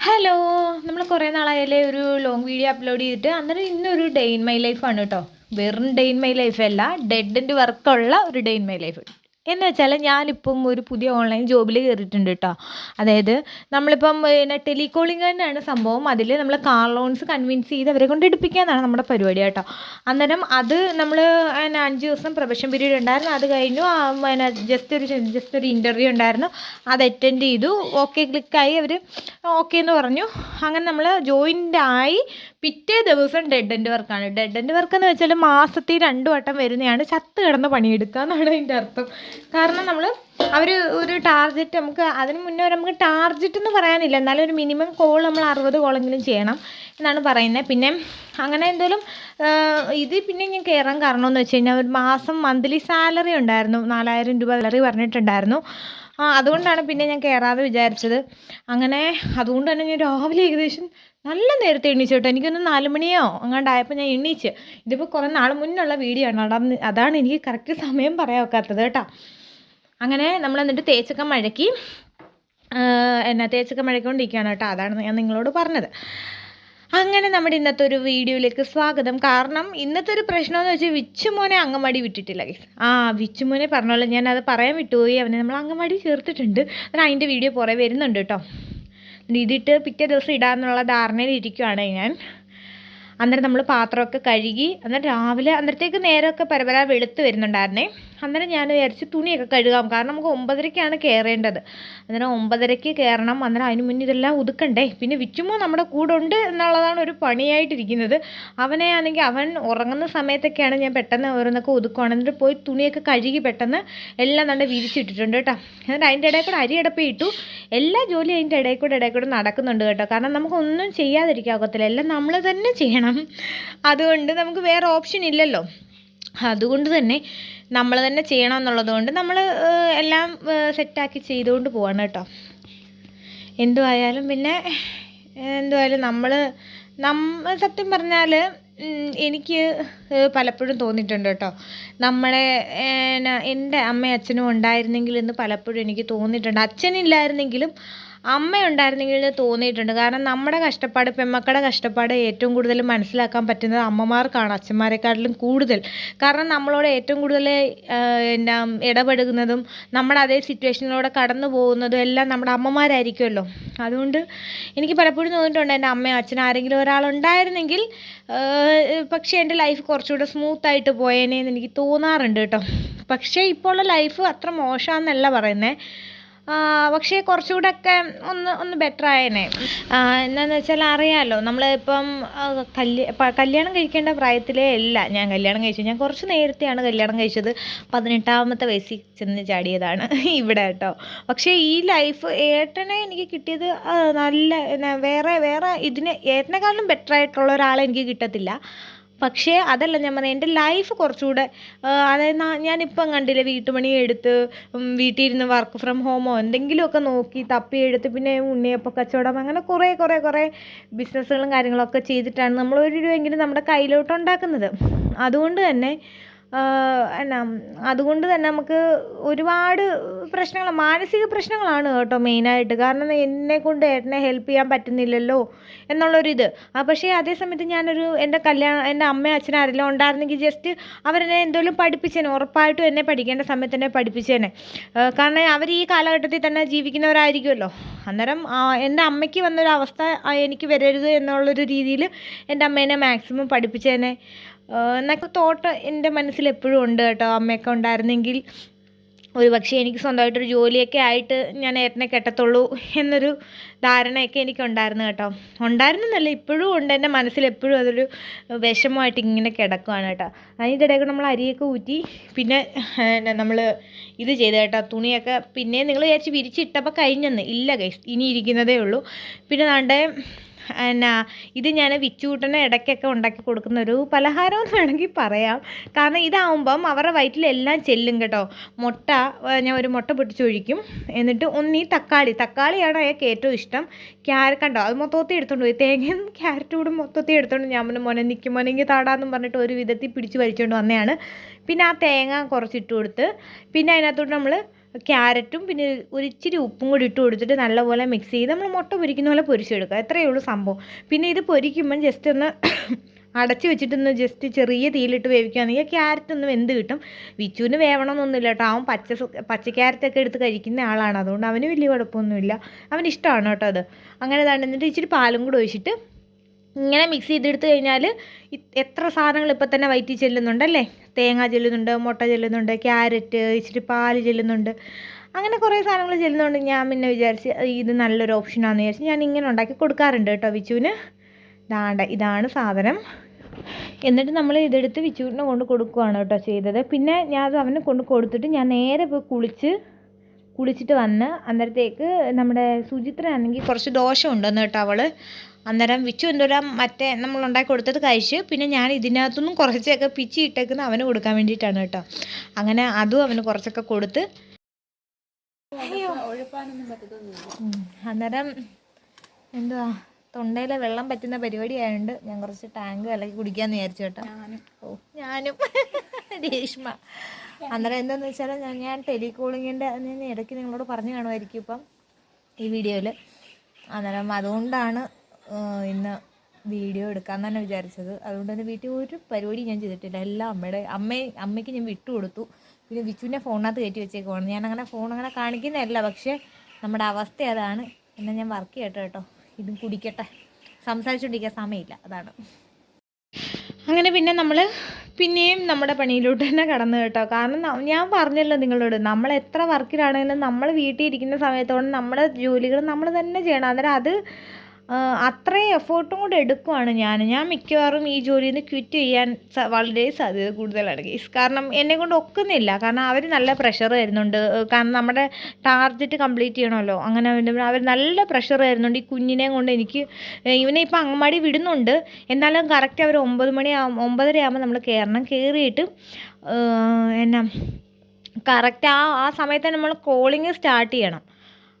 Hello നമ്മൾ കുറേ നാളായാലേ ഒരു ലോങ് വീഡിയോ അപ്ലോഡ് ചെയ്തിട്ട്. അന്നേരം ഇന്നൊരു ഡേ ഇൻ മൈ ലൈഫാണ് കേട്ടോ വെറും ഡേ ഇൻ മൈ ലൈഫ് അല്ല. ഡെഡിന്റെ വർക്കുള്ള ഒരു ഡേ ഇൻ മൈ ലൈഫ് എന്ന് വെച്ചാൽ ഞാനിപ്പം ഒരു പുതിയ ഓൺലൈൻ ജോബിൽ കയറിയിട്ടുണ്ട് കേട്ടോ അതായത് നമ്മളിപ്പം പിന്നെ ടെലികോളിംഗ് തന്നെയാണ് സംഭവം. അതിൽ നമ്മൾ കാർ ലോൺസ് കൺവിൻസ് ചെയ്ത് അവരെ കൊണ്ട് എടുപ്പിക്കാന്നാണ് നമ്മുടെ പരിപാടി കേട്ടോ അന്നേരം അത് നമ്മൾ പിന്നെ അഞ്ച് ദിവസം പ്രൊഫഷൻ പീരീഡ് ഉണ്ടായിരുന്നു. അത് കഴിഞ്ഞു പിന്നെ ജസ്റ്റ് ഒരു ജസ്റ്റ് ഒരു ഇന്റർവ്യൂ ഉണ്ടായിരുന്നു. അത് അറ്റൻഡ് ചെയ്തു. ഓക്കെ ക്ലിക്കായി അവർ ഓക്കെ എന്ന് പറഞ്ഞു. അങ്ങനെ നമ്മൾ ജോയിന്റ് ആയി. പിറ്റേ ദിവസം ഡെഡ് എൻഡ് വർക്കാണ് ഡെഡ് എൻഡ് വർക്ക് എന്ന് വെച്ചാൽ മാസത്തിൽ രണ്ടു വട്ടം വരുന്നതാണ്. ചത്ത് കിടന്ന് പണിയെടുക്കുക എന്നാണ് അതിന്റെ അർത്ഥം. കാരണം നമ്മൾ അവർ ഒരു ടാർഗറ്റ് നമുക്ക് അതിന് മുന്നേ നമുക്ക് ടാർഗറ്റ് എന്ന് പറയാനില്ല. എന്നാലും ഒരു മിനിമം കോൾ നമ്മൾ അറുപത് കോളെങ്കിലും ചെയ്യണം എന്നാണ് പറയുന്നത് പിന്നെ അങ്ങനെ എന്തെങ്കിലും ഇത് പിന്നെ ഞാൻ കയറാൻ കാരണമെന്ന് വെച്ച് കഴിഞ്ഞാൽ ഒരു മാസം മന്ത്ലി സാലറി ഉണ്ടായിരുന്നു. നാലായിരം രൂപ സാലറി പറഞ്ഞിട്ടുണ്ടായിരുന്നു. ആ അതുകൊണ്ടാണ് പിന്നെ ഞാൻ കയറാതെ വിചാരിച്ചത്. അങ്ങനെ അതുകൊണ്ട് തന്നെ ഞാൻ രാവിലെ ഏകദേശം നല്ല നേരത്തെ എണീച്ചു കേട്ടോ. എനിക്കൊന്ന് നാല് മണിയോ അങ്ങാണ്ടായപ്പോൾ ഞാൻ എണീച്ച്. ഇതിപ്പോൾ കുറേ നാൾ മുന്നുള്ള വീഡിയോ ആണ്. അതാണ് എനിക്ക് കറക്റ്റ് സമയം പറയാൻ ഒക്കാത്തത് കേട്ടോ. അങ്ങനെ നമ്മൾ എന്നിട്ട് തേച്ചൊക്കെ മഴക്കി എന്നാ തേച്ചൊക്കെ മഴക്കൊണ്ടിരിക്കുകയാണ് കേട്ടോ. അതാണ് ഞാൻ നിങ്ങളോട് പറഞ്ഞത്. അങ്ങനെ നമ്മുടെ ഇന്നത്തെ ഒരു വീഡിയോയിലേക്ക് സ്വാഗതം. കാരണം ഇന്നത്തെ ഒരു പ്രശ്നമെന്ന് വെച്ചാൽ വിച്ചുമോനെ അങ്കമാടി വിട്ടിട്ടില്ല ഗൈസ് ആ വിച്ചുമോനെ പറഞ്ഞോളൂ ഞാൻ അത് പറയാൻ വിട്ടുപോയി. അവനെ നമ്മൾ അങ്കമാടി ചേർത്തിട്ടുണ്ട്. അതിന് അതിന്റെ വീഡിയോ പുറേ വരുന്നുണ്ട് കേട്ടോ. ഇതിട്ട് പിറ്റേ ദിവസം ഇടാമെന്നുള്ള ധാരണയിൽ ഇരിക്കുവാണ് ഞാൻ. അന്നേരം നമ്മൾ പാത്രമൊക്കെ കഴുകി അന്നേരം രാവിലെ അന്നേരത്തേക്ക് നേരമൊക്കെ പരപര വെളുത്ത് വരുന്നുണ്ടായിരുന്നേ. അന്നേരം ഞാൻ വിചാരിച്ച് തുണിയൊക്കെ കഴുകാം. കാരണം നമുക്ക് ഒമ്പതരയ്ക്കാണ് കയറേണ്ടത് അന്നേരം ഒമ്പതരയ്ക്ക് കയറണം അന്നേരം അതിന് മുന്നേ ഇതെല്ലാം ഒതുക്കണ്ടേ? പിന്നെ വിച്ചുമോ നമ്മുടെ കൂടെ ഉണ്ട് എന്നുള്ളതാണ് ഒരു പണിയായിട്ടിരിക്കുന്നത്. അവനെ ആണെങ്കിൽ അവൻ ഉറങ്ങുന്ന സമയത്തൊക്കെയാണ് ഞാൻ പെട്ടെന്ന് ഓരോന്നൊക്കെ ഒതുക്കുവാണ്. എന്നിട്ട് പോയി തുണിയൊക്കെ കഴുകി പെട്ടെന്ന് എല്ലാം നല്ല വിരിച്ചിട്ടിട്ടുണ്ട് കേട്ടോ. എന്നിട്ട് അതിന്റെ ഇടയിൽ കൂടെ അരി അടപ്പി ഇട്ടു. എല്ലാ ജോലിയും അതിന്റെ ഇടയിൽ കൂടെ ഇടയിൽ കൂടെ നടക്കുന്നുണ്ട് കേട്ടോ. കാരണം നമുക്കൊന്നും ചെയ്യാതിരിക്കാൻ ഒക്കത്തില്ല. എല്ലാം നമ്മൾ തന്നെ ചെയ്യണം. അതുകൊണ്ട് നമുക്ക് വേറെ ഓപ്ഷൻ ഇല്ലല്ലോ. അതുകൊണ്ട് തന്നെ നമ്മൾ തന്നെ ചെയ്യണം എന്നുള്ളത് കൊണ്ട് നമ്മൾ എല്ലാം സെറ്റാക്കി ചെയ്തുകൊണ്ട് പോവാണ് കേട്ടോ. എന്തുവായാലും പിന്നെ എന്തുവായാലും നമ്മൾ നമ്മ സത്യം പറഞ്ഞാൽ എനിക്ക് പലപ്പോഴും തോന്നിയിട്ടുണ്ട് കേട്ടോ. നമ്മളെ എന്റെ അമ്മയും അച്ഛനും ഉണ്ടായിരുന്നെങ്കിൽ എന്ന് പലപ്പോഴും എനിക്ക് തോന്നിയിട്ടുണ്ട്. അച്ഛനില്ലായിരുന്നെങ്കിലും അമ്മ ഉണ്ടായിരുന്നെങ്കിൽ എന്ന് തോന്നിയിട്ടുണ്ട്. കാരണം നമ്മുടെ കഷ്ടപ്പാട് പെമ്മക്കളുടെ കഷ്ടപ്പാട് ഏറ്റവും കൂടുതൽ മനസ്സിലാക്കാൻ പറ്റുന്നത് അമ്മമാർക്കാണ് അച്ഛന്മാരെക്കാട്ടിലും കൂടുതൽ. കാരണം നമ്മളോട് ഏറ്റവും കൂടുതൽ എന്നാ ഇടപെടുന്നതും നമ്മുടെ അതേ സിറ്റുവേഷനിലൂടെ കടന്നു പോകുന്നതും എല്ലാം നമ്മുടെ അമ്മമാരായിരിക്കുമല്ലോ. അതുകൊണ്ട് എനിക്ക് പലപ്പോഴും തോന്നിയിട്ടുണ്ട് എന്റെ അമ്മയും അച്ഛനും ആരെങ്കിലും ഒരാളുണ്ടായിരുന്നെങ്കിൽ പക്ഷേ എന്റെ ലൈഫ് കുറച്ചുകൂടെ സ്മൂത്തായിട്ട് പോയേനെ എന്ന് എനിക്ക് തോന്നാറുണ്ട് കേട്ടോ. പക്ഷേ ഇപ്പോൾ ഉള്ള ലൈഫ് അത്ര മോശമാണെന്നല്ല പറയുന്നത് പക്ഷേ കുറച്ചുകൂടെ ഒക്കെ ഒന്ന് ഒന്ന് ബെറ്റർ ആയേനെ. എന്താണെന്ന് വെച്ചാൽ അറിയാമല്ലോ നമ്മളിപ്പം കല്യ കല്യാണം കഴിക്കേണ്ട പ്രായത്തിലേ അല്ല. ഞാൻ കല്യാണം കഴിച്ചു. ഞാൻ കുറച്ച് നേരത്തെയാണ് കല്യാണം കഴിച്ചത്. പതിനെട്ടാമത്തെ വയസ്സിൽ ചെന്ന് ചാടിയതാണ് ഇവിടെ കേട്ടോ. പക്ഷേ ഈ ലൈഫ് ഏട്ടനെ എനിക്ക് കിട്ടിയത് നല്ല വേറെ വേറെ ഇതിന് ഏട്ടനെക്കാളും ബെറ്റർ ആയിട്ടുള്ള ഒരാളെ എനിക്ക് കിട്ടത്തില്ല. പക്ഷേ അതല്ല ഞാൻ പറഞ്ഞത് എന്റെ ലൈഫ് കുറച്ചുകൂടെ അതായത് ഞാനിപ്പം കണ്ടില്ലേ വീട്ടുപണി എടുത്ത് വീട്ടിൽ ഇരുന്ന് വർക്ക് ഫ്രം ഹോമോ എന്തെങ്കിലുമൊക്കെ നോക്കി തപ്പി എടുത്ത് പിന്നെ ഉണ്ണിയപ്പം കച്ചവടം അങ്ങനെ കുറേ കുറേ കുറേ ബിസിനസ്സുകളും കാര്യങ്ങളൊക്കെ ചെയ്തിട്ടാണ് നമ്മൾ ഒരു രൂപയെങ്കിലും നമ്മുടെ കയ്യിലോട്ട് ഉണ്ടാക്കുന്നത്. അതുകൊണ്ട് തന്നെ എന്നാ അതുകൊണ്ട് തന്നെ നമുക്ക് ഒരുപാട് പ്രശ്നങ്ങൾ മാനസിക പ്രശ്നങ്ങളാണ് കേട്ടോ മെയിനായിട്ട്. കാരണം എന്നെക്കൊണ്ട് ഏട്ടനെ ഹെൽപ്പ് ചെയ്യാൻ പറ്റുന്നില്ലല്ലോ എന്നുള്ളൊരിത്. ആ പക്ഷേ അതേ സമയത്ത് ഞാനൊരു എന്റെ കല്യാണം എന്റെ അമ്മയും അച്ഛനും ആരെല്ലാം ഉണ്ടായിരുന്നെങ്കിൽ ജസ്റ്റ് അവരെന്നെ എന്തെങ്കിലും പഠിപ്പിച്ചേനെ ഉറപ്പായിട്ടും എന്നെ പഠിക്കേണ്ട സമയത്ത് തന്നെ പഠിപ്പിച്ചേനെ. കാരണം അവർ ഈ കാലഘട്ടത്തിൽ തന്നെ ജീവിക്കുന്നവരായിരിക്കുമല്ലോ. അന്നേരം എന്റെ അമ്മയ്ക്ക് വന്നൊരു അവസ്ഥ എനിക്ക് വരരുത് എന്നുള്ളൊരു രീതിയിൽ എന്റെ അമ്മേനെ മാക്സിമം പഠിപ്പിച്ചേനെ. എന്നൊക്കെ തോട്ട് എന്റെ മനസ്സിൽ എപ്പോഴും ഉണ്ട് കേട്ടോ. അമ്മയൊക്കെ ഉണ്ടായിരുന്നെങ്കിൽ ഒരു പക്ഷേ എനിക്ക് സ്വന്തമായിട്ടൊരു ജോലിയൊക്കെ ആയിട്ട് ഞാൻ ഏട്ടനെ കെട്ടത്തുള്ളൂ എന്നൊരു ധാരണയൊക്കെ എനിക്കുണ്ടായിരുന്നു കേട്ടോ. ഉണ്ടായിരുന്നെന്നല്ല ഇപ്പോഴും ഉണ്ട്. എന്റെ മനസ്സിൽ എപ്പോഴും അതൊരു വിഷമമായിട്ട് ഇങ്ങനെ കിടക്കുവാണ് കേട്ടോ. അതിന്റെ ഇടയ്ക്ക് നമ്മൾ അരിയൊക്കെ ഊറ്റി പിന്നെ നമ്മൾ ഇത് ചെയ്ത് കേട്ടോ തുണിയൊക്കെ. പിന്നെ നിങ്ങൾ വിചാരിച്ച് വിരിച്ചിട്ടപ്പോൾ കഴിഞ്ഞെന്ന്. ഇല്ല ഗൈസ് ഇനി ഇരിക്കുന്നതേ ഉള്ളൂ. പിന്നെ നാണ്ടേ എന്നാ ഇത് ഞാൻ വിച്ചൂട്ടന് ഇടയ്ക്കൊക്കെ ഉണ്ടാക്കി കൊടുക്കുന്ന ഒരു പലഹാരം എന്ന് വേണമെങ്കിൽ പറയാം. കാരണം ഇതാവുമ്പം അവരുടെ വയറ്റിലെല്ലാം ചെല്ലും കേട്ടോ. മുട്ട ഞാൻ ഒരു മുട്ട പൊട്ടിച്ചൊഴിക്കും എന്നിട്ട് ഒന്നീ തക്കാളി. തക്കാളിയാണ് അയാൾക്ക് ഏറ്റവും ഇഷ്ടം. ക്യാരറ്റ് കണ്ടോ? അത് മൊത്തത്തിൽ എടുത്തോണ്ട് പോയി. തേങ്ങയും ക്യാരറ്റും കൂടെ മൊത്തത്തിൽ എടുത്തോണ്ട് ഞാൻ പിന്നെ മോനെ നിൽക്കും മോനെങ്കിൽ താടാന്നും പറഞ്ഞിട്ട് ഒരു വിധത്തിൽ പിടിച്ച് വലിച്ചുകൊണ്ട് വന്നതാണ് പിന്നെ ആ തേങ്ങ കുറച്ചിട്ട് കൊടുത്ത്. പിന്നെ അതിനകത്തോട്ട് നമ്മൾ ക്യാരറ്റും പിന്നെ ഒരു ഇച്ചിരി ഉപ്പും കൂടി ഇട്ട് കൊടുത്തിട്ട് നല്ലപോലെ മിക്സ് ചെയ്ത് നമ്മൾ മുട്ട പൊരിക്കുന്ന പോലെ പൊരിച്ചെടുക്കുക. എത്രയേ ഉള്ളൂ സംഭവം. പിന്നെ ഇത് പൊരിക്കുമ്പം ജസ്റ്റ് ഒന്ന് അടച്ച് വെച്ചിട്ടൊന്ന് ജസ്റ്റ് ചെറിയ തീയിലിട്ട് വേവിക്കുകയാണെങ്കിൽ ക്യാരറ്റ് ഒന്ന് വെന്ത് കിട്ടും. വിച്ചുവിന് വേവണമെന്നൊന്നുമില്ല കേട്ടോ. അവൻ പച്ച പച്ച ക്യാരറ്റൊക്കെ എടുത്ത് കഴിക്കുന്ന ആളാണ്. അതുകൊണ്ട് അവന് വലിയ കുഴപ്പമൊന്നുമില്ല. അവന് ഇഷ്ടമാണ് കേട്ടോ അത്. അങ്ങനെ തന്നെ എന്നിട്ട് ഇച്ചിരി പാലും കൂടെ ഒഴിച്ചിട്ട് ഇങ്ങനെ മിക്സ് ചെയ്തെടുത്ത് കഴിഞ്ഞാൽ എത്ര സാധനങ്ങൾ ഇപ്പം തന്നെ വയറ്റിൽ ചെല്ലുന്നുണ്ടല്ലേ തേങ്ങ ചെല്ലുന്നുണ്ട് മുട്ട ചെല്ലുന്നുണ്ട് ക്യാരറ്റ് ഇച്ചിരി പാൽ ചെല്ലുന്നുണ്ട്. അങ്ങനെ കുറേ സാധനങ്ങൾ ചെല്ലുന്നുണ്ട്. ഞാൻ പിന്നെ വിചാരിച്ച് ഇത് നല്ലൊരു ഓപ്ഷനാണെന്ന് വിചാരിച്ച് ഞാൻ ഇങ്ങനെ ഉണ്ടാക്കി കൊടുക്കാറുണ്ട് കേട്ടോ വിച്ചുവിന്. ഇതാണ്ട ഇതാണ് സാധനം. എന്നിട്ട് നമ്മൾ ഇതെടുത്ത് വിച്ചുവിനെ കൊണ്ട് കൊടുക്കുകയാണ് കേട്ടോ ചെയ്തത്. പിന്നെ ഞാൻ അത് അവന് കൊണ്ട് കൊടുത്തിട്ട് ഞാൻ നേരെ പോയി കുളിച്ച് കുളിച്ചിട്ട് വന്ന് അന്നേരത്തേക്ക് നമ്മുടെ സുചിത്രയാണെങ്കിൽ കുറച്ച് ദോശ ഉണ്ടെന്ന് കേട്ടോ അവൾ അന്നേരം വിച്ചു എന്തോരം മറ്റേ നമ്മൾ ഉണ്ടാക്കി കൊടുത്തത് കഴിച്ച് പിന്നെ ഞാൻ ഇതിനകത്തുനിന്നും കുറച്ചൊക്കെ പിച്ചി ഇട്ടേക്കുന്ന അവന് കൊടുക്കാൻ വേണ്ടിയിട്ടാണ് കേട്ടോ. അങ്ങനെ അതും അവന് കുറച്ചൊക്കെ കൊടുത്ത്. അന്നേരം എന്തുവാ? തൊണ്ടയിലെ വെള്ളം പറ്റുന്ന പരിപാടി ആയതുകൊണ്ട് ഞാൻ കുറച്ച് ടാങ്ക് ഇളകി കുടിക്കാന്ന് വിചാരിച്ചു കേട്ടോ. ഓ ഞാനും. രേഷ്മ. അന്നേരം എന്താന്ന് വെച്ചാൽ ഞാൻ ഞാൻ ടെലികോളിങ്ങിന്റെ ഇടയ്ക്ക് നിങ്ങളോട് പറഞ്ഞു കാണുമായിരിക്കും ഇപ്പം ഈ വീഡിയോയിൽ അന്നേരം അതുകൊണ്ടാണ് ഇന്ന് വീഡിയോ എടുക്കാൻ തന്നെ വിചാരിച്ചത്. അതുകൊണ്ട് തന്നെ വീട്ടിൽ ഒരു പരിപാടി ഞാൻ ചെയ്തിട്ടില്ല. എല്ലാം അമ്മയുടെ അമ്മ അമ്മയ്ക്ക് ഞാൻ വിട്ടു കൊടുത്തു. പിന്നെ വിച്ചുവിനെ ഫോണിനകത്ത് കയറ്റി വെച്ചേക്കുവാണ്. ഞാൻ അങ്ങനെ ഫോൺ അങ്ങനെ കാണിക്കുന്നതല്ല പക്ഷേ നമ്മുടെ അവസ്ഥ അതാണ്. എന്നാൽ ഞാൻ വർക്ക് ചെയ്യട്ടെ കേട്ടോ. ഇതും കുടിക്കട്ടെ. സംസാരിച്ചുകൊണ്ടിരിക്കാൻ സമയമില്ല. അതാണ്. അങ്ങനെ പിന്നെ നമ്മൾ പിന്നെയും നമ്മുടെ പണിയിലോട്ട് തന്നെ കടന്നു കേട്ടോ. കാരണം ഞാൻ പറഞ്ഞല്ലോ നിങ്ങളോട് നമ്മൾ എത്ര വർക്കിലാണെങ്കിലും നമ്മൾ വീട്ടിൽ ഇരിക്കുന്ന സമയത്തോളം നമ്മുടെ ജോലികൾ നമ്മൾ തന്നെ ചെയ്യണം. അന്നേരം അത് അത്രയും എഫേർട്ടും കൂടെ എടുക്കുവാണ് ഞാൻ ഞാൻ മിക്കവാറും ഈ ജോലിയിൽ നിന്ന് ക്വിറ്റ് ചെയ്യാൻ വളരെ സാധ്യത കൂടുതലാണ് ഗെയ്സ് കാരണം എന്നെ കൊണ്ട് ഒക്കുന്നില്ല. കാരണം അവർ നല്ല പ്രഷർ വരുന്നുണ്ട് കാരണം നമ്മുടെ ടാർഗറ്റ് കംപ്ലീറ്റ് ചെയ്യണമല്ലോ. അങ്ങനെ അവർ നല്ല പ്രഷർ വരുന്നുണ്ട് ഈ കുഞ്ഞിനെ കൊണ്ട് എനിക്ക് ഇവനെ ഇപ്പം അങ്ങമാടി വിടുന്നുണ്ട്. എന്നാലും കറക്റ്റ് അവർ ഒമ്പത് മണി ഒമ്പതര ആകുമ്പോൾ നമ്മൾ കയറണം കയറിയിട്ട് എന്നാ കറക്റ്റ് ആ ആ സമയത്ത് നമ്മൾ കോളിങ് സ്റ്റാർട്ട് ചെയ്യണം.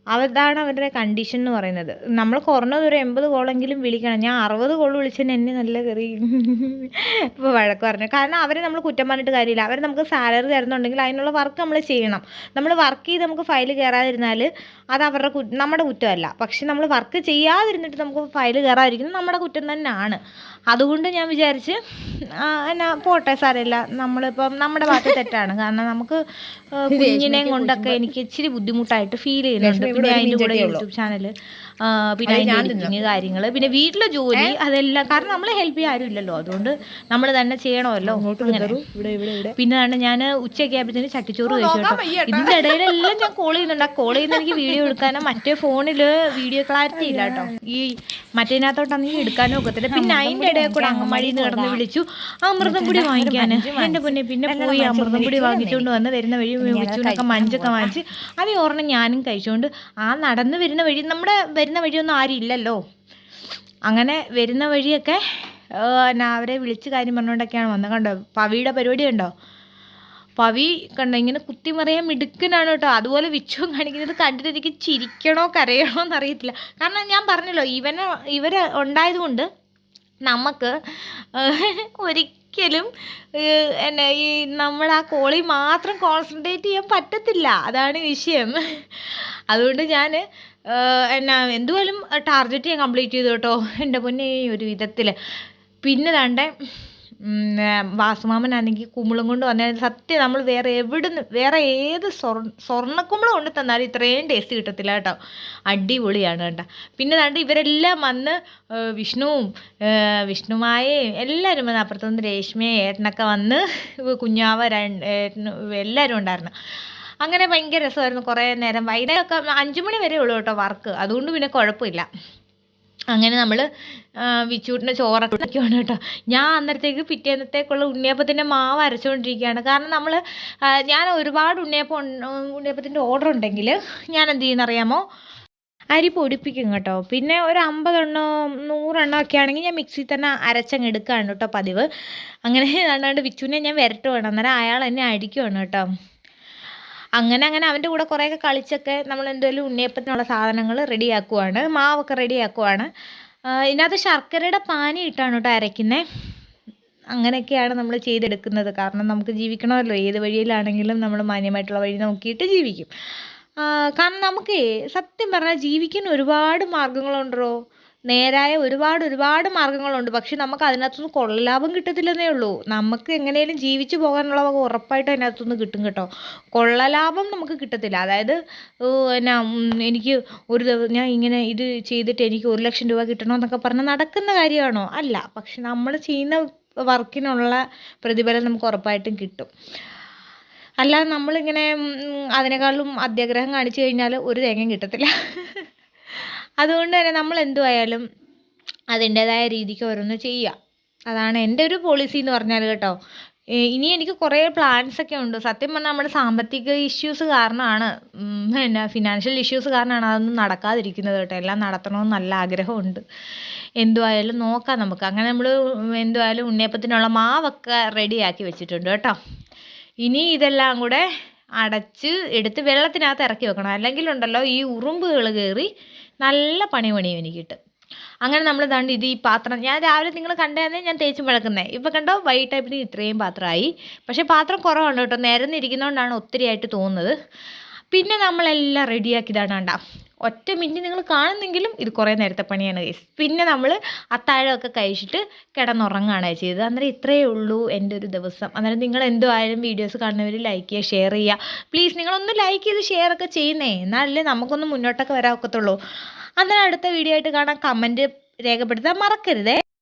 അതാണ് അവരുടെ കണ്ടീഷൻ എന്ന് പറയുന്നത്. നമ്മൾ കുറഞ്ഞത് ഒരു എൺപത് കോളെങ്കിലും വിളിക്കണം. ഞാൻ അറുപത് കോൾ വിളിച്ചതിന് എന്നെ നല്ല കയറി ഇപ്പോൾ വഴക്ക് പറഞ്ഞു. കാരണം അവരെ നമ്മൾ കുറ്റം പറഞ്ഞിട്ട് കാര്യമില്ല. അവർ നമുക്ക് സാലറി തരുന്നുണ്ടെങ്കിൽ അതിനുള്ള വർക്ക് നമ്മൾ ചെയ്യണം. നമ്മൾ വർക്ക് ചെയ്ത് നമുക്ക് ഫയൽ കയറാതിരുന്നാൽ അത് അവരുടെ നമ്മുടെ കുറ്റമല്ല. പക്ഷെ നമ്മൾ വർക്ക് ചെയ്യാതിരുന്നിട്ട് നമുക്ക് ഫയൽ കയറാതിരിക്കുന്നത് നമ്മുടെ കുറ്റം തന്നെയാണ്. അതുകൊണ്ട് ഞാൻ വിചാരിച്ച് എന്നാ പോട്ടെ സാരമില്ല. നമ്മളിപ്പം നമ്മുടെ ഭാഗത്ത് തെറ്റാണ്. കാരണം നമുക്ക് കുഞ്ഞിനെയും കൊണ്ടൊക്കെ എനിക്ക് ഇച്ചിരി ബുദ്ധിമുട്ടായിട്ട് ഫീൽ ചെയ്യുന്നുണ്ട്. പിന്നെ അതിന്റെ കൂടെ യൂട്യൂബ് ചാനൽ പിന്നെ എഡിറ്റിങ് കാര്യങ്ങൾ പിന്നെ വീട്ടിലെ ജോലി അതെല്ലാം കാരണം നമ്മളെ ഹെൽപ്പ് ചെയ്യാൻ ആരും ഇല്ലല്ലോ അതുകൊണ്ട് നമ്മൾ തന്നെ ചെയ്യണമല്ലോ. അങ്ങനെ. ഇവിടെ ഇവിടെ ഇവിടെ. പിന്നെ ആണ് ഞാൻ ഉച്ചയൊക്കെ ആയപ്പോഴത്തേന് ചട്ടിച്ചോറ് കഴിച്ചു കേട്ടോ. ഇതിന്റെ ഇടയിലെല്ലാം ഞാൻ കോൾ ചെയ്യുന്നുണ്ട്. ആ കോൾ ചെയ്യുന്ന എനിക്ക് വീഡിയോ എടുക്കാനോ മറ്റേ ഫോണിൽ വീഡിയോ ക്ലാരിറ്റി ഇല്ല കേട്ടോ. ഈ മറ്റേനകത്തോട്ടാണെങ്കിൽ എടുക്കാനോ ഒക്കത്തില്ല. പിന്നെ അതിന്റെ ഇടയിൽ കൂടെ അങ്ങമഴി നിന്ന് കിടന്ന് വിളിച്ചു. അമൃതം പൊടി വാങ്ങിക്കാൻ എന്റെ പൊന്നെ പിന്നെ പോയി അമൃതം പൊടി വാങ്ങിച്ചുകൊണ്ട് വന്ന് വരുന്ന വഴി വിളിച്ചുകൊണ്ടൊക്കെ മഞ്ചൊക്കെ വാങ്ങിച്ച് അതേ ഓർണം ഞാനും കഴിച്ചുകൊണ്ട് ആ നടന്ന് വരുന്ന വഴി നമ്മുടെ വരുന്ന വഴിയൊന്നും ആരും ഇല്ലല്ലോ അങ്ങനെ വരുന്ന വഴിയൊക്കെ എന്നാ അവരെ വിളിച്ച് കാര്യം പറഞ്ഞുകൊണ്ടൊക്കെയാണ് വന്നത്. കണ്ടോ പവിയുടെ പരിപാടി കണ്ടോ? പവി കണ്ടോ ഇങ്ങനെ കുത്തിമറിയാൻ മിടുക്കനാണ് കേട്ടോ. അതുപോലെ വിച്ഛവും കാണിക്കുന്നത് കണ്ടിട്ട് എനിക്ക് ചിരിക്കണോ കരയണോ എന്നറിയത്തില്ല കാരണം ഞാൻ പറഞ്ഞല്ലോ ഇവനെ ഇവർ ഉണ്ടായതുകൊണ്ട് നമുക്ക് ഒരിക്കലും എന്നെ ഈ നമ്മൾ ആ കോളി മാത്രം കോൺസെൻട്രേറ്റ് ചെയ്യാൻ പറ്റത്തില്ല. അതാണ് വിഷയം. അതുകൊണ്ട് ഞാൻ എന്നാ എന്തുവായാലും ടാർഗറ്റ് ഞാൻ കംപ്ലീറ്റ് ചെയ്തു കേട്ടോ. എന്റെ പൊന്നെ ഒരു വിധത്തിൽ പിന്നെ ദാണ്ടെ വാസുമാമനാണെങ്കിൽ കുമ്പളം കൊണ്ട് വന്നാൽ സത്യം നമ്മൾ വേറെ എവിടുന്ന് വേറെ ഏത് സ്വർണ സ്വർണക്കുമ്പളം കൊണ്ട് തന്നാലും ഇത്രയും ടേസ്റ്റ് കിട്ടത്തില്ല കേട്ടോ. അടിപൊളിയാണ് കേട്ടോ. പിന്നെ ദാണ്ട് ഇവരെല്ലാം വന്ന് വിഷ്ണുവും വിഷ്ണുമായേ എല്ലാവരും വന്ന് അപ്പുറത്തുനിന്ന് രേഷ്മയും ഏട്ടനൊക്കെ വന്ന് കുഞ്ഞാവ രണ്ട് എല്ലാവരും ഉണ്ടായിരുന്നു. അങ്ങനെ ഭയങ്കര രസമായിരുന്നു കുറേ നേരം. വൈകുന്നേരമൊക്കെ അഞ്ച് മണി വരെ ഉള്ളൂ കേട്ടോ വർക്ക്. അതുകൊണ്ട് പിന്നെ കുഴപ്പമില്ല. അങ്ങനെ നമ്മൾ വിച്ചൂട്ടിന്റെ ചോറൊക്കെ വെക്കുവാണ് കേട്ടോ. ഞാൻ അന്നേരത്തേക്ക് പിറ്റേന്നത്തേക്കുള്ള ഉണ്ണിയപ്പത്തിന്റെ മാവ് അരച്ചുകൊണ്ടിരിക്കുകയാണ്. കാരണം നമ്മൾ ഞാൻ ഒരുപാട് ഉണ്ണിയപ്പം ഉണ്ണിയപ്പത്തിന്റെ ഓർഡർ ഉണ്ടെങ്കിൽ ഞാൻ എന്ത് ചെയ്യുന്നറിയാമോ അരി പൊടിപ്പിക്കും കേട്ടോ. പിന്നെ ഒരു അമ്പതെണ്ണോ നൂറെണ്ണോ ഒക്കെ ആണെങ്കിൽ ഞാൻ മിക്സിയിൽ തന്നെ അരച്ചങ്ങ് എടുക്കുകയാണ് കേട്ടോ പതിവ്. അങ്ങനെ അല്ലാണ്ട് വിച്ചുവിനെ ഞാൻ വരട്ടുവാണ്. അന്നേരം അയാൾ എന്നെ അടിക്കുവാണ് കേട്ടോ. അങ്ങനെ അങ്ങനെ അവന്റെ കൂടെ കുറേയൊക്കെ കളിച്ചൊക്കെ നമ്മൾ എന്തെങ്കിലും ഉണ്ണിയപ്പത്തിനുള്ള സാധനങ്ങൾ റെഡിയാക്കുവാണ് മാവൊക്കെ റെഡിയാക്കുവാണ്. ഇതിനകത്ത് ശർക്കരയുടെ പാനി ഇട്ടാണ് കേട്ടോ അരയ്ക്കുന്നത് അങ്ങനെയൊക്കെയാണ് നമ്മൾ ചെയ്തെടുക്കുന്നത്. കാരണം നമുക്ക് ജീവിക്കണമല്ലോ ഏത് വഴിയിലാണെങ്കിലും നമ്മൾ മാന്യമായിട്ടുള്ള വഴി നോക്കിയിട്ട് ജീവിക്കും. കാരണം നമുക്ക് സത്യം പറഞ്ഞാൽ ജീവിക്കാൻ ഒരുപാട് മാർഗങ്ങളുണ്ടോ നേരായ ഒരുപാട് ഒരുപാട് മാർഗങ്ങളുണ്ട് പക്ഷെ നമുക്ക് അതിനകത്തുനിന്ന് കൊള്ളലാഭം കിട്ടത്തില്ലെന്നേ ഉള്ളൂ. നമുക്ക് എങ്ങനെയും ജീവിച്ചു പോകാനുള്ള വക ഉറപ്പായിട്ട് അതിനകത്തുനിന്ന് കിട്ടും കേട്ടോ. കൊള്ളലാഭം നമുക്ക് കിട്ടത്തില്ല. അതായത് എന്നാ എനിക്ക് ഒരു ദിവസം ഞാൻ ഇങ്ങനെ ഇത് ചെയ്തിട്ട് എനിക്ക് ഒരു ലക്ഷം രൂപ കിട്ടണമെന്നൊക്കെ പറഞ്ഞ് നടക്കുന്ന കാര്യമാണോ? അല്ല. പക്ഷെ നമ്മൾ ചെയ്യുന്ന വർക്കിനുള്ള പ്രതിഫലം നമുക്ക് ഉറപ്പായിട്ടും കിട്ടും. അല്ലാതെ നമ്മളിങ്ങനെ അതിനേക്കാളും അത്യാഗ്രഹം കാണിച്ചു കഴിഞ്ഞാൽ ഒരു തേങ്ങയും കിട്ടത്തില്ല. അതുകൊണ്ട് തന്നെ നമ്മൾ എന്തുവായാലും അതിന്റെതായ രീതിക്ക് ഓരോന്ന് ചെയ്യുക. അതാണ് എന്റെ ഒരു പോളിസി എന്ന് പറഞ്ഞാൽ കേട്ടോ. ഇനി എനിക്ക് കുറേ പ്ലാൻസ് ഒക്കെ ഉണ്ട്. സത്യം പറഞ്ഞാൽ നമ്മുടെ സാമ്പത്തിക ഇഷ്യൂസ് കാരണമാണ് പിന്നെ ഫിനാൻഷ്യൽ ഇഷ്യൂസ് കാരണമാണ് അതൊന്നും നടക്കാതിരിക്കുന്നത് കേട്ടോ. എല്ലാം നടത്തണമെന്ന് നല്ല ആഗ്രഹമുണ്ട്. എന്തുവായാലും നോക്കാം നമുക്ക്. അങ്ങനെ നമ്മൾ എന്തുവായാലും ഉണ്ണിയപ്പത്തിനുള്ള മാവൊക്കെ റെഡിയാക്കി വെച്ചിട്ടുണ്ട് കേട്ടോ. ഇനി ഇതെല്ലാം കൂടെ അടച്ച് എടുത്ത് വെള്ളത്തിനകത്ത് ഇറക്കി വെക്കണം. അല്ലെങ്കിൽ ഉണ്ടല്ലോ ഈ ഉറുമ്പുകൾ കയറി നല്ല പണി പണിയും കിട്ടും അങ്ങനെ നമ്മൾ ദാണ്ട് ഇത് ഈ പാത്രം ഞാൻ രാവിലെ നിങ്ങൾ കണ്ടതന്നെ ഞാൻ തേച്ചും വിളക്കുന്നത് ഇപ്പം കണ്ടോ വൈകിട്ടായപ്പോഴത്തേക്ക് ഇത്രയും പാത്രമായി പക്ഷേ പാത്രം കുറവാണ് കേട്ടോ. നിരന്നിരിക്കുന്നതുകൊണ്ടാണ് ഒത്തിരി ആയിട്ട് തോന്നുന്നത്. പിന്നെ നമ്മളെല്ലാം റെഡിയാക്കിയതാണ് ഒറ്റ മിനിറ്റ് നിങ്ങൾ കാണുന്നെങ്കിലും ഇത് കുറേ നേരത്തെ പണിയാണ് പിന്നെ നമ്മൾ അത്താഴമൊക്കെ കഴിച്ചിട്ട് കിടന്നുറങ്ങുകയാണ് ചെയ്തത്. അന്നേരം ഇത്രയേ ഉള്ളൂ എന്റെ ഒരു ദിവസം. അന്നേരം നിങ്ങൾ എന്തുമായാലും വീഡിയോസ് കാണുന്നവർ ലൈക്ക് ചെയ്യുക ഷെയർ ചെയ്യുക. പ്ലീസ് നിങ്ങളൊന്ന് ലൈക്ക് ചെയ്ത് ഷെയർ ഒക്കെ ചെയ്യുന്നേ. എന്നാലല്ലേ നമുക്കൊന്ന് മുന്നോട്ടൊക്കെ വരാൻ ഒക്കത്തുള്ളൂ. അന്നേരം അടുത്ത വീഡിയോ ആയിട്ട് കാണാൻ കമന്റ് രേഖപ്പെടുത്താൻ മറക്കരുതേ.